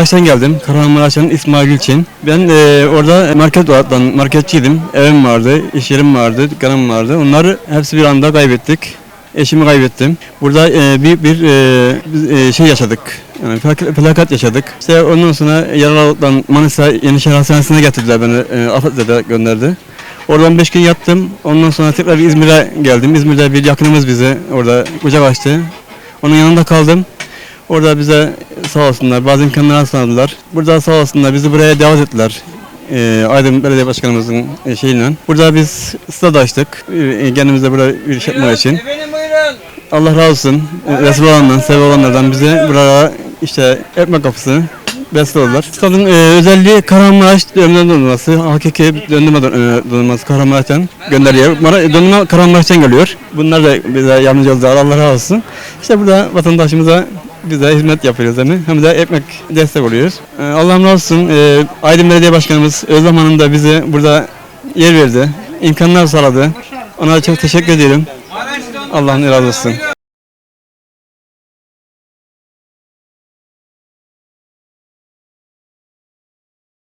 Kahramanmaraş'tan geldim. Kahramanmaraş'tan İsmail Gülçin. Ben e, orada market olaraktan marketçiydim. Evim vardı, iş yerim vardı, dükkanım vardı. Onları hepsi bir anda kaybettik. Eşimi kaybettim. Burada e, büyük bir e, e, şey yaşadık. Yani felak- felaket yaşadık. İşte ondan sonra yaralıdan Manisa Yenişehir Hastanesi'ne getirdiler beni. E, Afet'e gönderdi. Oradan 5 gün yattım. Ondan sonra tekrar İzmir'e geldim. İzmir'de bir yakınımız bize orada kucak açtı. Onun yanında kaldım. Orada bize sağ olsunlar bazı imkanlar sağladılar. Burada sağ olsunlar bizi buraya davet ettiler. Ee, Aydın Belediye Başkanımızın e, şeyiyle. Burada biz stada açtık. E, kendimize burada iş yapmak için. Efendim buyurun. Allah razı olsun. E, Resul olanlardan, sebebi olanlardan bize buraya işte ekmek kapısı besle oldular. Stadın e, özelliği Kahramanmaraş döndürme dondurması, hakiki e, dondurması Kahramanmaraş'tan gönderiyor. Döndürme Kahramanmaraş'tan geliyor. Bunlar da bize yardımcı oldular. Allah razı olsun. İşte burada vatandaşımıza de hizmet yapıyoruz hem, hem de ekmek destek oluyoruz. E, Allah'ım razı olsun. E, Aydın Belediye Başkanımız Özlem Hanım da bize burada yer verdi. imkanlar sağladı. Ona çok teşekkür ediyorum. Allah'ın razı olsun.